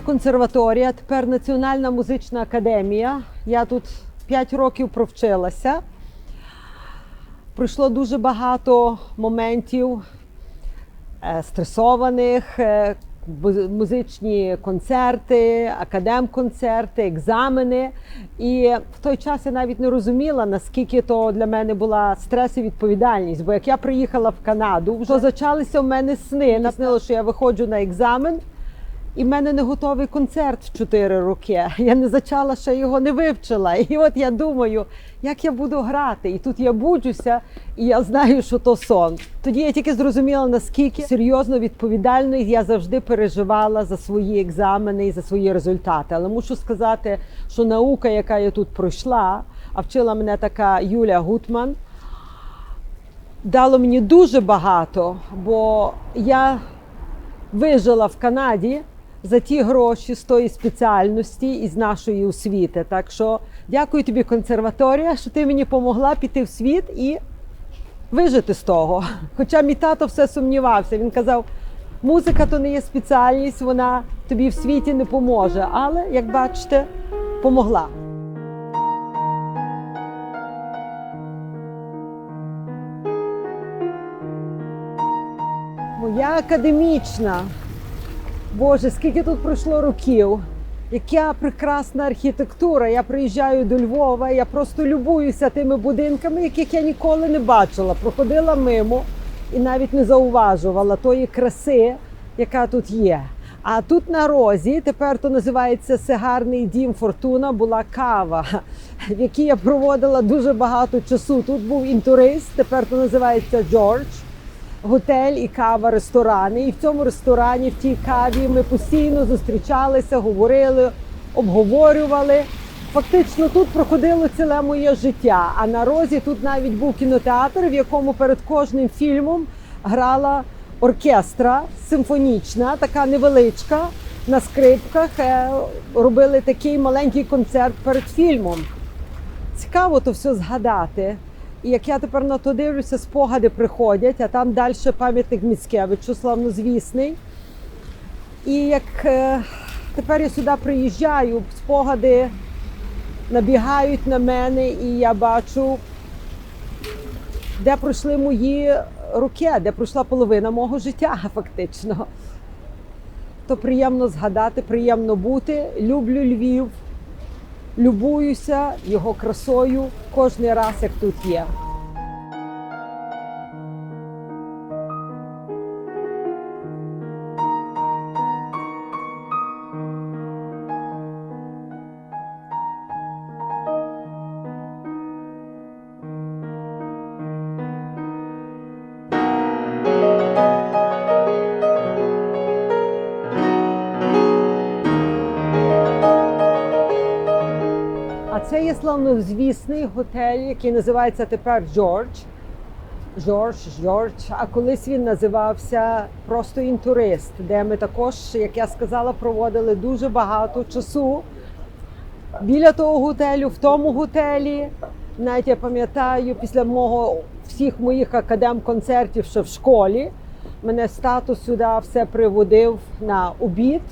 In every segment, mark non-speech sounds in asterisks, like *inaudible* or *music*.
консерваторія, тепер Національна музична академія. Я тут 5 років провчилася. Пройшло дуже багато моментів е, стресованих, е, музичні концерти, академ-концерти, екзамени. І в той час я навіть не розуміла, наскільки то для мене була стрес і відповідальність. Бо як я приїхала в Канаду, вже зачалися в мене сни. Наснило, що я виходжу на екзамен. І в мене не готовий концерт в 4 роки. Я не зачала ще його не вивчила. І от я думаю, як я буду грати. І тут я буджуся, і я знаю, що то сон. Тоді я тільки зрозуміла, наскільки серйозно відповідально я завжди переживала за свої екзамени і за свої результати. Але мушу сказати, що наука, яка я тут пройшла, а вчила мене така Юля Гутман, дало мені дуже багато, бо я вижила в Канаді за ті гроші з тої спеціальності і з нашої освіти. Так що дякую тобі, консерваторія, що ти мені допомогла піти в світ і вижити з того. Хоча мій тато все сумнівався. Він казав, музика то не є спеціальність, вона тобі в світі не поможе. Але, як бачите, помогла. Моя академічна. Боже, скільки тут пройшло років. Яка прекрасна архітектура. Я приїжджаю до Львова, я просто любуюся тими будинками, яких я ніколи не бачила. Проходила мимо і навіть не зауважувала тої краси, яка тут є. А тут на розі, тепер то називається Сигарний дім Фортуна, була кава, в якій я проводила дуже багато часу. Тут був інтурист, тепер то називається Джордж готель і кава, ресторани. І в цьому ресторані, в тій каві ми постійно зустрічалися, говорили, обговорювали. Фактично тут проходило ціле моє життя. А на розі тут навіть був кінотеатр, в якому перед кожним фільмом грала оркестра симфонічна, така невеличка на скрипках. Е, Робили такий маленький концерт перед фільмом. Цікаво то все згадати. І як я тепер на то дивлюся, спогади приходять, а там далі пам'ятник Міцкевичу, славнозвісний. І як е, тепер я сюди приїжджаю, спогади набігають на мене, і я бачу, де пройшли мої роки, де пройшла половина мого життя, *laughs* фактично. То приємно згадати, приємно бути. Люблю Львів, любуюся його красою кожний раз, як тут є. Славнозвісний готель, який називається тепер Джордж. Джордж, Джордж. А колись він називався просто інтурист, де ми також, як я сказала, проводили дуже багато часу біля того готелю, в тому готелі. Навіть я пам'ятаю, після мого всіх моїх академ-концертів ще в школі, мене статус сюди все приводив на обід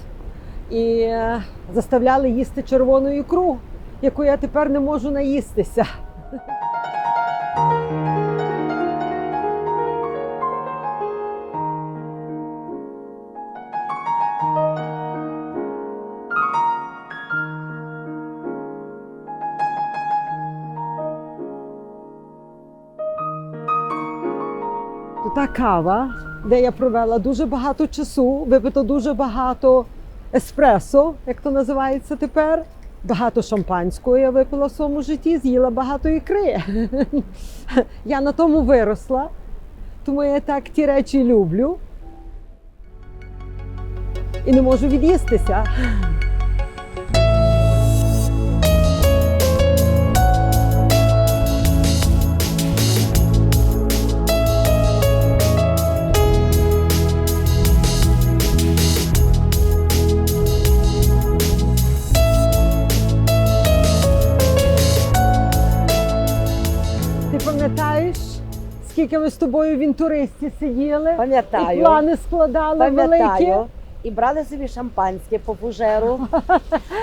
і е, заставляли їсти червону ікру, яку я тепер не можу наїстися. Та кава, де я провела дуже багато часу, випито дуже багато еспресо, як то називається тепер. Багато шампанського я випила в своєму житті, з'їла багато ікри. *laughs* Я на тому виросла, тому я так ті речі люблю і не можу від'їстися. Скільки ми з тобою в інтуристі сиділи? Пам'ятаю. І плани складали великі. Пам'ятаю. і брали собі шампанське по фужеру.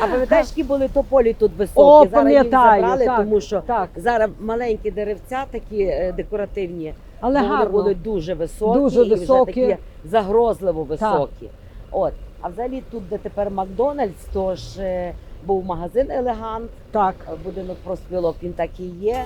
А пам'ятаєш, які були тополі тут високі? О, Зараз їх пам'ятаю, забрали, так. тому що Так, зараз маленькі деревця, такі е, декоративні, але вони були дуже високі, Дуже і високі. вже такі загрозливо високі. От. А взагалі тут, де тепер Макдональдс, то ж е, був магазин Елегант, Так. е, будинок профспілок, він так і є.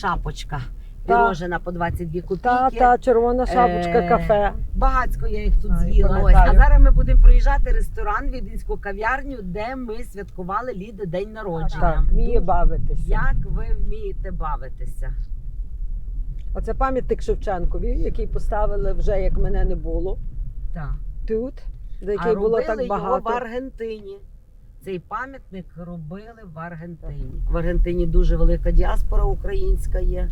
Шапочка. Пірожена по 22 копійки. Та, та червона шапочка Е, кафе. Багацько я їх тут А, з'їла. Ось. А зараз ми будемо проїжджати ресторан, віденську кав'ярню, де ми святкували Ліди день народження. Так, вміє бавитися. Як ви вмієте бавитися? Оце пам'ятник Шевченкові, який поставили вже як мене не було Так. тут, де А який було так його багато. в Аргентині. Цей пам'ятник робили в Аргентині. В Аргентині дуже велика діаспора українська є.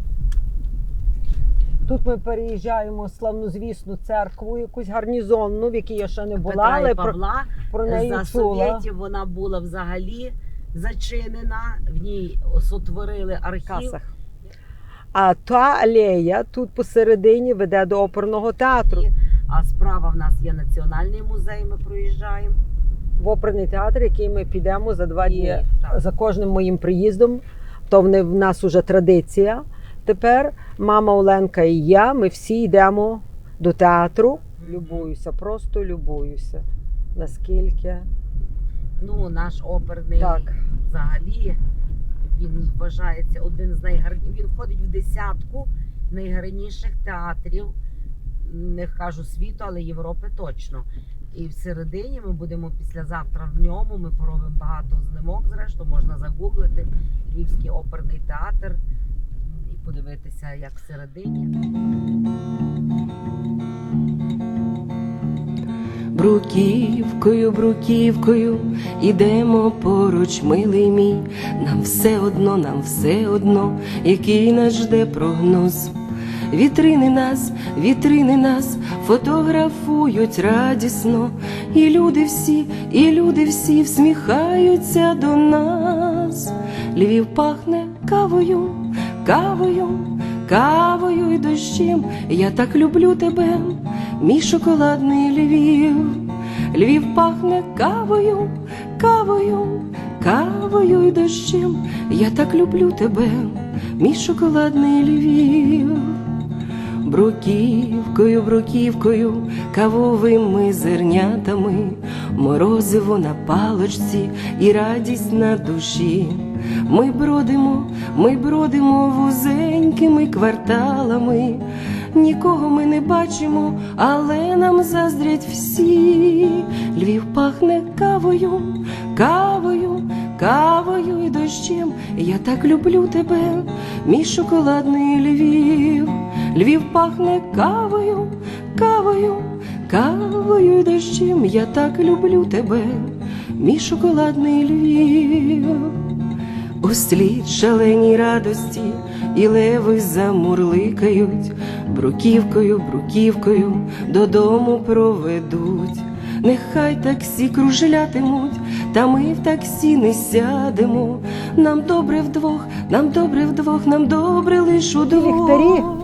Тут ми переїжджаємо в славнозвісну церкву, якусь гарнізонну, в якій я ще не була, Петра але і про, Павла про неї за чула. совєтів вона була взагалі зачинена. В ній сотворили архів. касах. А та алея тут посередині веде до оперного театру. А справа в нас є національний музей. Ми проїжджаємо. В оперний театр, який ми підемо за два дні так. за кожним моїм приїздом. То в в нас уже традиція. Тепер мама Оленка і я. Ми всі йдемо до театру. Любуюся, просто любуюся. Наскільки Ну, наш оперний так. взагалі він вважається один з найгарніших. Він входить в десятку найгарніших театрів, не кажу світу, але Європи точно. І всередині ми будемо післязавтра в ньому. Ми поробимо багато знимок. Зрештою, можна загуглити Львівський оперний театр і подивитися, як всередині. Бруківкою, бруківкою ідемо поруч, милий мій. Нам все одно, нам все одно, який нас жде прогноз. Вітрини нас, вітрини нас фотографують радісно, і люди всі, і люди всі всміхаються до нас. Львів пахне кавою, кавою, кавою і дощем. Я так люблю тебе, мій шоколадний Львів. Львів пахне кавою, кавою, кавою і дощем. Я так люблю тебе, мій шоколадний Львів. Бруківкою, бруківкою, кавовими зернятами, морозиво на палочці і радість на душі. Ми бродимо, ми бродимо вузенькими кварталами, нікого ми не бачимо, але нам заздрять всі. Львів пахне кавою, кавою, кавою і дощем. Я так люблю тебе, мій шоколадний Львів. Львів пахне кавою, кавою, кавою і дощем. Я так люблю тебе, мій шоколадний Львів. Услід шаленій радості і леви замурликають, бруківкою, бруківкою додому проведуть. Нехай таксі кружлятимуть, та ми в таксі не сядемо. Нам добре вдвох, нам добре вдвох, нам добре лиш удвох. ліхтарі.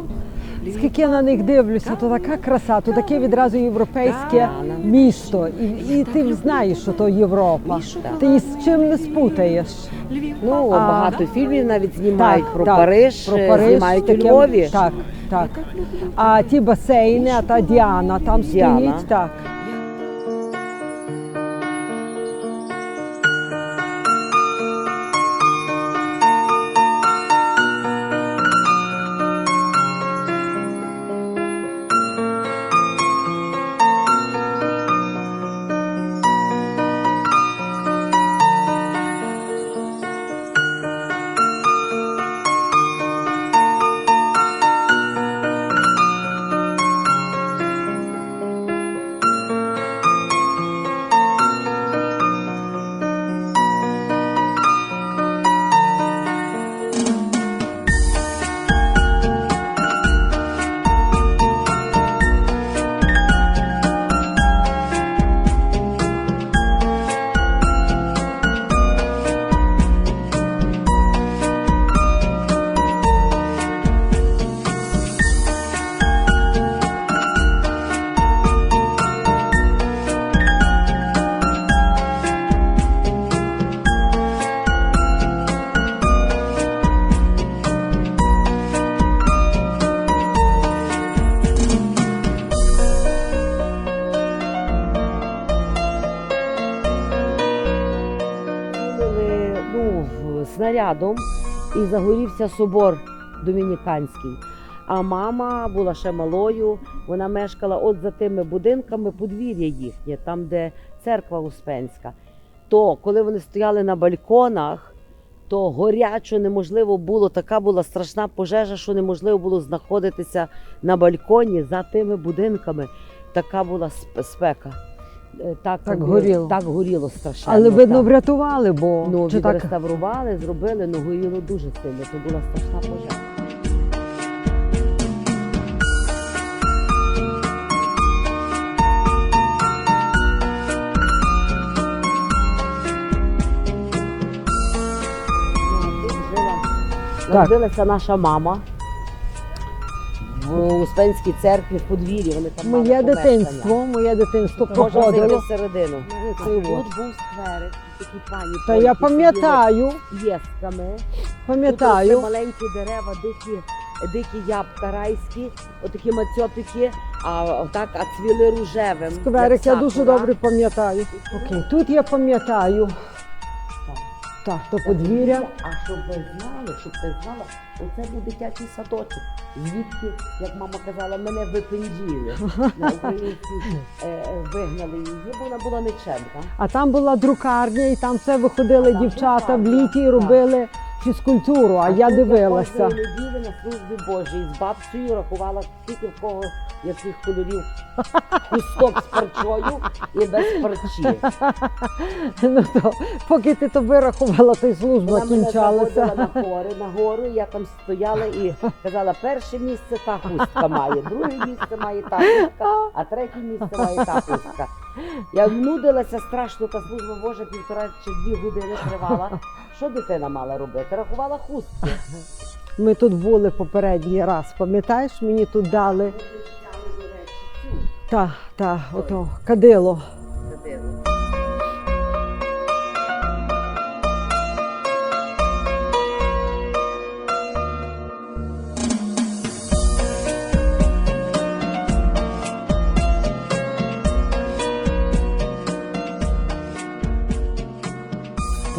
Скільки я на них дивлюся, то така краса, то таке відразу європейське місто. І, і ти знаєш, що то Європа. Ти ні з чим не спутаєш. Ну, багато фільмів навіть знімають про так, Париж, про е, Париж знімають таке- Львові. Так, так. А ті басейни, а та Діана там Діана. стоїть. Так. Снарядом і загорівся собор домініканський. А мама була ще малою, вона мешкала от за тими будинками подвір'я їхнє, там, де церква Успенська. То коли вони стояли на бальконах, то горячо неможливо було, така була страшна пожежа, що неможливо було знаходитися на бальконі за тими будинками. Така була спека. Е, Так, Так е, горіло. Так горіло страшенно. Але видно, так. врятували, бо Ну, чи так відреставрували, зробили, ну горіло дуже сильно. То була страшна пожежа. Народилася наша мама в Успенській церкві в подвір'ї. Вони там мали моє помешкання. дитинство, моє дитинство Можна зайти проходило. всередину. Це Тут був скверик, такі пані. Та я пам'ятаю, сиділи єсками. Тут пам'ятаю. маленькі дерева, дикі, дикі ябка райські, отакі мацьопики, а отак, а цвіли рожевим. Скверик я дуже сакура. добре пам'ятаю. Окей, тут я пам'ятаю. Так, то подвір'я. А щоб ви знали, щоб ти знала, оце був дитячий садочок. Звідки, як мама казала, мене випенділи. На українці е, е, вигнали її, бо вона була нечемна. А там була друкарня, і там все виходили там дівчата в друкарня, літі і так. робили фізкультуру, а я дивилася. Кожної неділі на службі Божій з бабцею рахувала скільки в кого яких кольорів *laughs* хусток з парчою і без парчі. *laughs* Ну то поки ти то вирахувала, то й служба Вона мене заводила на гори, на гору, я там стояла і казала, перше місце та хустка має, друге місце має та хустка, а третє місце має та хустка. Я нудилася страшно, та служба Божа півтора чи дві години тривала. Що дитина мала робити? Рахувала хустки. *laughs* Ми тут були попередній раз, пам'ятаєш, мені тут дали та, та, ото кадило. В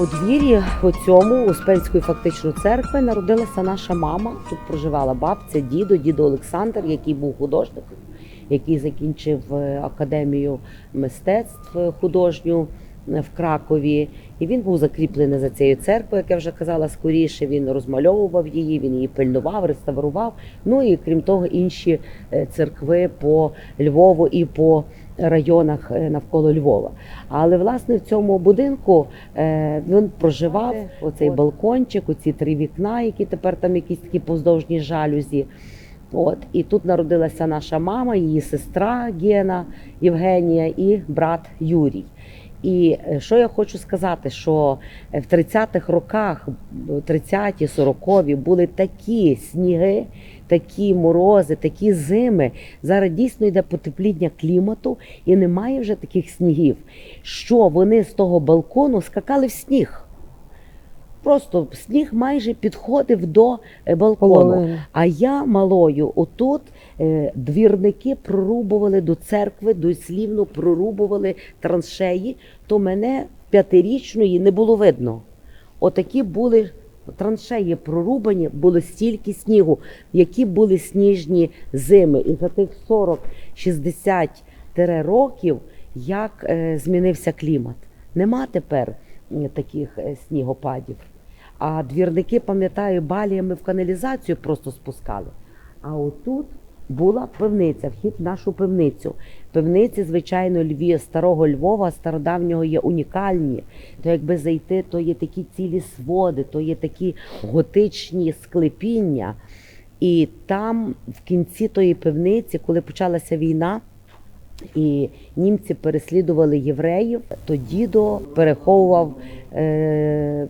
подвір'ї у цьому Успенської фактично церкви народилася наша мама. Тут проживала бабця, дідо, дідо Олександр, який був художником, який закінчив е, академію мистецтв художню е, в Кракові. І він був закріплений за цією церквою, як я вже казала скоріше. Він розмальовував її, він її пильнував, реставрував. Ну і крім того, інші е, церкви по Львову і по районах е, навколо Львова. Але власне в цьому будинку е, він проживав оцей балкончик, оці три вікна, які тепер там якісь такі повздовжні жалюзі. От і тут народилася наша мама, її сестра Гена Євгенія і брат Юрій. І е, що я хочу сказати, що е, в 30-х роках, 30-ті, 40-ві були такі сніги, такі морози, такі зими. Зараз дійсно йде потепління клімату і немає вже таких снігів, що вони з того балкону скакали в сніг. Просто сніг майже підходив до е, балкону. А я малою отут двірники прорубували до церкви, дослівно прорубували траншеї, то мене п'ятирічної не було видно. Отакі були траншеї прорубані, було стільки снігу, які були сніжні зими. І за тих 40-60 років як е, змінився клімат. Нема тепер таких е, снігопадів. А двірники, пам'ятаю, баліями в каналізацію просто спускали. А отут була пивниця, вхід в нашу пивницю. Пивниці, звичайно, Львів, старого Львова, стародавнього є унікальні. То якби зайти, то є такі цілі своди, то є такі готичні склепіння. І там, в кінці тої пивниці, коли почалася війна, і німці переслідували євреїв, то дідо переховував е,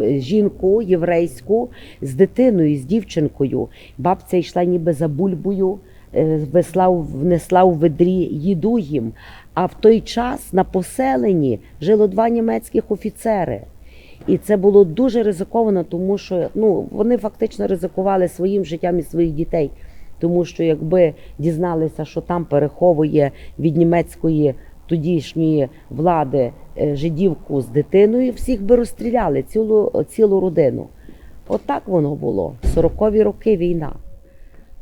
жінку єврейську з дитиною, з дівчинкою. Бабця йшла ніби за бульбою, е, весла, внесла у ведрі їду їм. А в той час на поселенні жило два німецьких офіцери. І це було дуже ризиковано, тому що ну, вони фактично ризикували своїм життям і своїх дітей. Тому що якби дізналися, що там переховує від німецької тодішньої влади е, жидівку з дитиною, всіх би розстріляли, цілу, цілу родину. Отак воно було. 40-ві роки війна.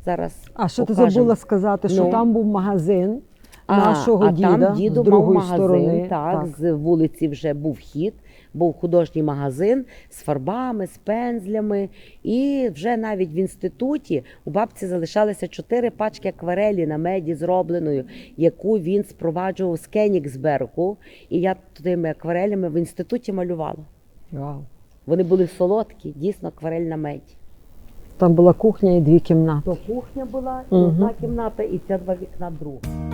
Зараз А що ти забула сказати, що Ну. там був магазин А, нашого а діда там діду з мав магазин, сторони. так, з вулиці вже був хід, був художній магазин з фарбами, з пензлями. І вже навіть в інституті у бабці залишалися чотири пачки акварелі на меді зробленою, яку він спроваджував з Кенігсбергу. І я тими акварелями в інституті малювала. Вау. Вони були солодкі, дійсно акварель на меді. Там була кухня і дві кімнати. То кухня була, і Мгм. одна кімната, і ця два вікна друга.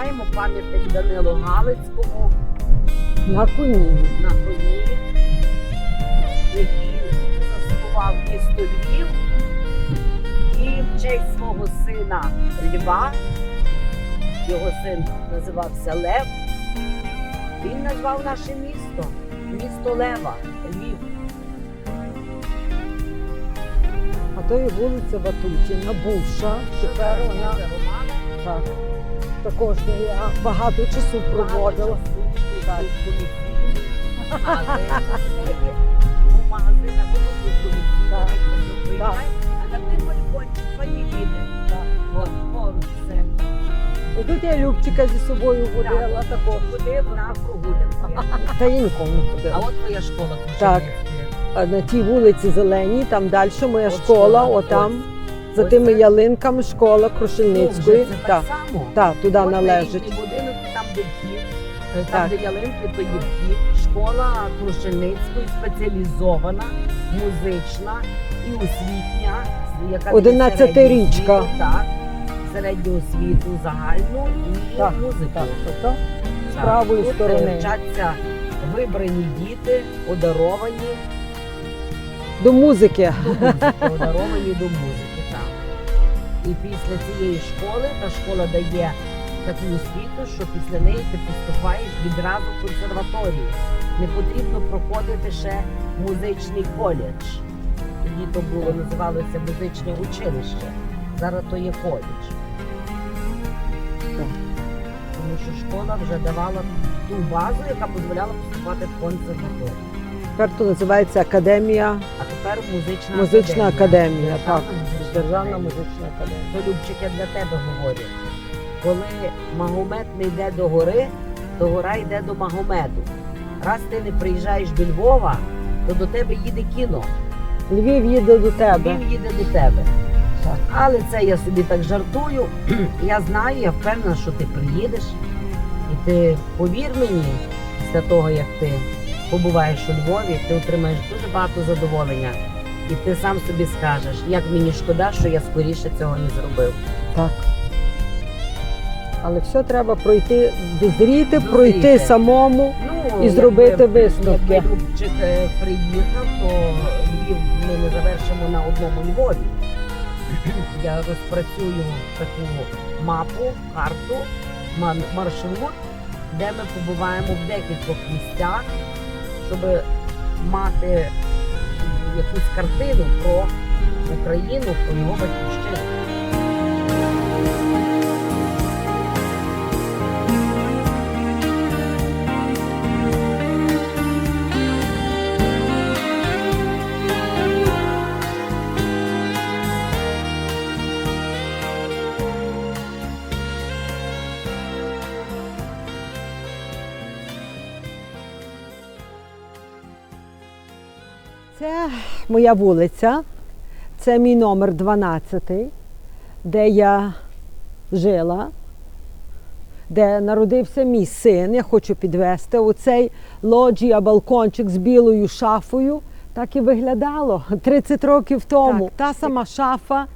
Під'їжджаємо пам'ятник Данилу Галицькому На коні. на коні, який заснував місто Львів і в честь свого сина Льва. Його син називався Лев. Він назвав наше місто місто Лева, Львів. А то є вулиця Ватутіна, бувша. Тепер вона так. Також я багато часу проводила. Так. А на тим. І тут я Любчика зі собою водила також. Ходив на прогулянки. Та я нікому не А от твоя школа Так. На тій вулиці Зеленій, там далі моя школа, отам. За тими ялинками школа Крушельницької. Це Так, само. так, туди От належить. будинок, там де вхід, е, Так. де ялинки, то є вхід. Школа Крушельницької спеціалізована, музична і освітня, яка дає 11-річка. середню освіту, Так, середню освіту загальну і Так, музику. Так, тобто з Так, правої тут, сторони. Вчаться вибрані діти, одаровані До музики. до музики, одаровані до музики. І після цієї школи та школа дає таку освіту, що після неї ти поступаєш відразу в консерваторію. Не потрібно проходити ще музичний коледж. Тоді то було називалося музичне училище. Зараз то є коледж. Тому що школа вже давала ту базу, яка дозволяла поступати в консерваторію. Тепер то називається Академія, А тепер музична, музична академія. Так, Державна музична Державна академія. музична академія. То Любчик, я для тебе говорю. Коли Магомед не йде до гори, то гора йде до Магомеду. Раз ти не приїжджаєш до Львова, то до тебе їде кіно. Львів їде до тебе. Львів їде до тебе. Так. Але це я собі так жартую. *clears throat* Я знаю, я впевнена, що ти приїдеш. І ти повір мені, після того, як ти побуваєш у Львові, ти отримаєш дуже багато задоволення. І ти сам собі скажеш, як мені шкода, що я скоріше цього не зробив. Так. Але все треба пройти, дозріти, Дозріти. пройти самому. Ну, І зробити якби- висновки. Якби Любчик е, приїхав, то Львів ми не завершимо на одному Львові. *clears throat* Я розпрацюю таку мапу, карту, ман- маршрут, де ми побуваємо в декількох місцях, щоб мати якусь картину про Україну, про його батьківщину. Моя вулиця, це мій номер 12, де я жила, де народився мій син. Я хочу підвести оцей лоджія, балкончик з білою шафою. Так і виглядало *laughs* 30 років тому. Так. Та сама шафа,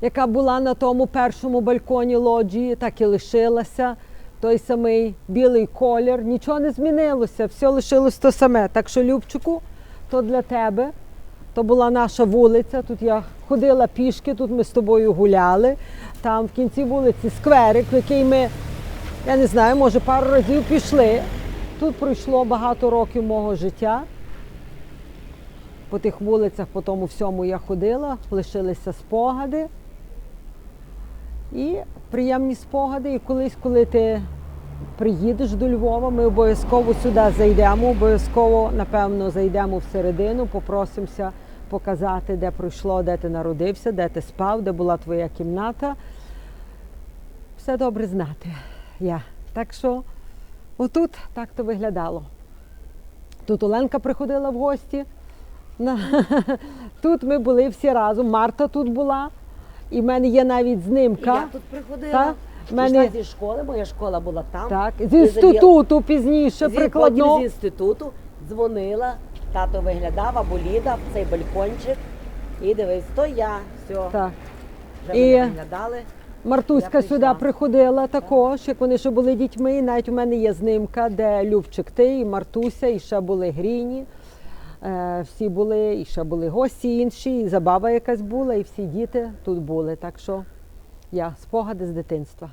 яка була на тому першому балконі лоджії, так і лишилася. Той самий білий колір, нічого не змінилося, все лишилось то саме. Так що, Любчику, то для тебе. То була наша вулиця. Тут я ходила пішки, тут ми з тобою гуляли. Там в кінці вулиці скверик, в який ми, я не знаю, може пару разів пішли. Тут пройшло багато років мого життя. По тих вулицях, по тому всьому я ходила, лишилися спогади. І приємні спогади. І колись, коли ти приїдеш до Львова, ми обов'язково сюди зайдемо, обов'язково, напевно, зайдемо всередину, попросимося показати, де пройшло, де ти народився, де ти спав, де була твоя кімната. Все добре знати. Я. Так що отут так то виглядало. Тут Оленка приходила в гості. *laughs* Тут ми були всі разом. Марта тут була. І в мене є навіть знимка. я тут приходила. Так, в Мене... мене зі школи, моя школа була там. так, з Ти інституту пізніше Зі- прикладно. Потім з інституту дзвонила, тато виглядав, або Ліда в цей балькончик. І дивись, то я, все, Так. вже І- мене виглядали. Мартуська сюди приходила також, як вони ще були дітьми. І навіть у мене є знимка, де Любчик ти, і Мартуся, і ще були Гріні. Е, всі були, і ще були гості інші, і забава якась була, і всі діти тут були. Так що я спогади з дитинства.